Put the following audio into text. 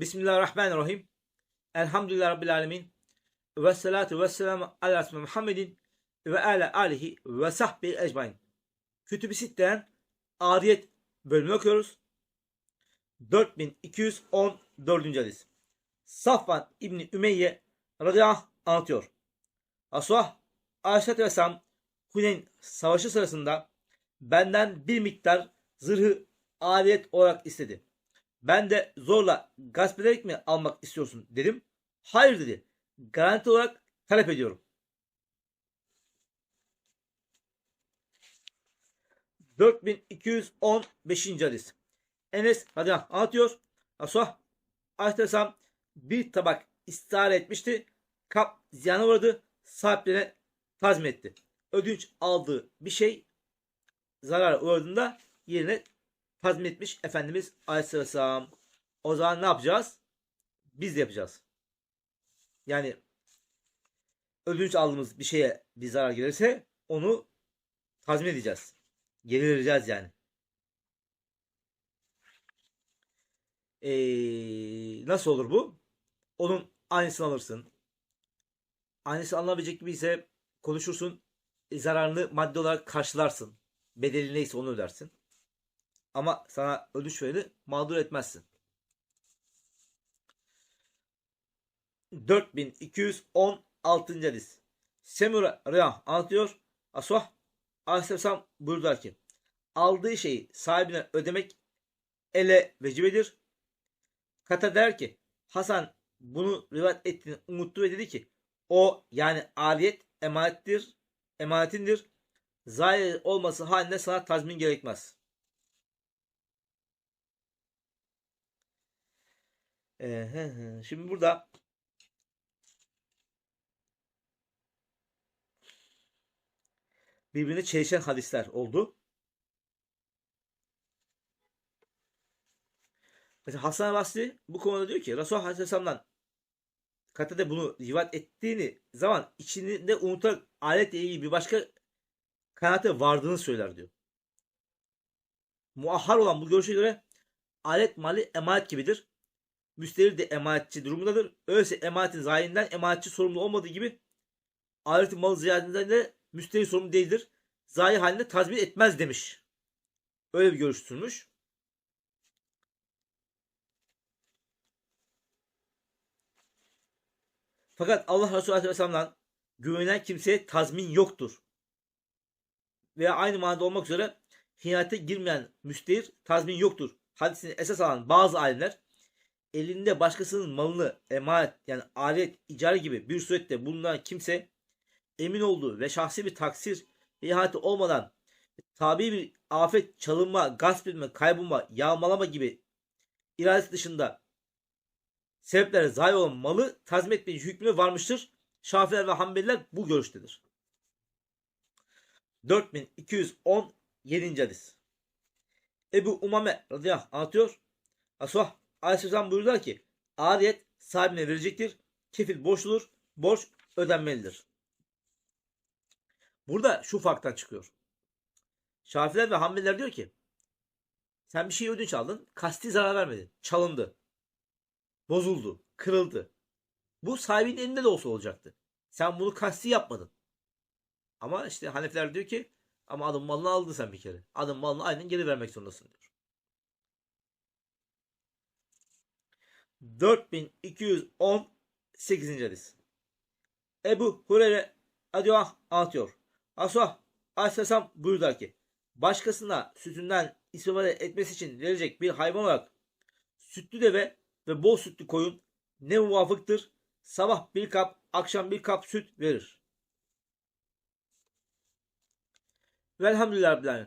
Bismillahirrahmanirrahim. Elhamdülillah Rabbil Alemin. Ve salatu ve selamu ala Muhammedin ve ala alihi ve sahbihi ecmain. Kütüb-i Sitte'den Adiyet bölümünü okuyoruz. 4214. hadis. Safvan İbni Ümeyye radıyallahu anh anlatıyor. Asuh Aleyhisselatü Vesselam Huneyn savaşı sırasında benden bir miktar zırhı aliyet olarak istedi. Ben de zorla gasp ederek mi almak istiyorsun dedim. Hayır dedi. Garanti olarak talep ediyorum. 4215. hadis. Enes radıyallahu anh anlatıyor. Asuh Aleyhisselam bir tabak istihare etmişti. Kap ziyana uğradı. Sahiplerine tazmin etti. Ödünç aldığı bir şey zarar uğradığında yerine tazmin etmiş Efendimiz Aleyhisselam. O zaman ne yapacağız? Biz yapacağız. Yani ödünç aldığımız bir şeye bir zarar gelirse onu tazmin edeceğiz. Geri vereceğiz yani. Ee, nasıl olur bu? Onun aynısını alırsın. Aynısı alınabilecek gibi ise konuşursun. zararını maddi olarak karşılarsın. Bedeli neyse onu ödersin. Ama sana ödünç vereni mağdur etmezsin. 4216. hadis. Semura Rıya anlatıyor. Asuh Aleyhisselam buyurdular ki aldığı şeyi sahibine ödemek ele vecibedir. Kata der ki Hasan bunu rivayet ettiğini unuttu ve dedi ki o yani aliyet emanettir, emanetindir. Zayi olması halinde sana tazmin gerekmez. Şimdi burada birbirine çelişen hadisler oldu. Mesela Hasan Basri bu konuda diyor ki Resulullah Aleyhisselam'dan Katade bunu rivayet ettiğini zaman içinde unutarak aletle ilgili bir başka kanaate vardığını söyler diyor. Muahhar olan bu görüşe göre alet mali emanet gibidir. Müşteri de emanetçi durumundadır. Öyleyse emanetin zayinden emanetçi sorumlu olmadığı gibi aletin malı ziyadesinden de müşteri sorumlu değildir. Zayi halinde tazmin etmez demiş. Öyle bir görüş sürmüş. Fakat Allah Resulü Aleyhisselam'dan güvenen kimseye tazmin yoktur. Veya aynı manada olmak üzere hiyate girmeyen müştehir tazmin yoktur. Hadisini esas alan bazı alimler elinde başkasının malını emanet yani alet, icare gibi bir surette bulunan kimse emin olduğu ve şahsi bir taksir ve olmadan tabi bir afet, çalınma, gasp edilme, kaybolma, yağmalama gibi iradesi dışında sebeplere zayi olan malı tazmin etme hükmüne varmıştır. Şafiler ve Hanbeliler bu görüştedir. 4217. hadis. Ebu Umame radıyallahu anlatıyor. Asuh Aleyhisselam buyurdular ki ariyet sahibine verecektir. Kefil borçludur. Borç ödenmelidir. Burada şu farktan çıkıyor. Şafiler ve Hanbeliler diyor ki sen bir şey ödünç aldın. Kasti zarar vermedin. Çalındı. Bozuldu. Kırıldı. Bu sahibinin elinde de olsa olacaktı. Sen bunu kasti yapmadın. Ama işte Hanefiler diyor ki ama adam malını aldın sen bir kere. Adam malını aynen geri vermek zorundasın diyor. 4218. hadis. Ebu Hureyre Adiyah anlatıyor. Asuh Aleyhisselam buyurdular ki başkasına sütünden istifade etmesi için verecek bir hayvan olarak sütlü deve ve bol sütlü koyun ne muvafıktır? Sabah bir kap, akşam bir kap süt verir. Velhamdülillah.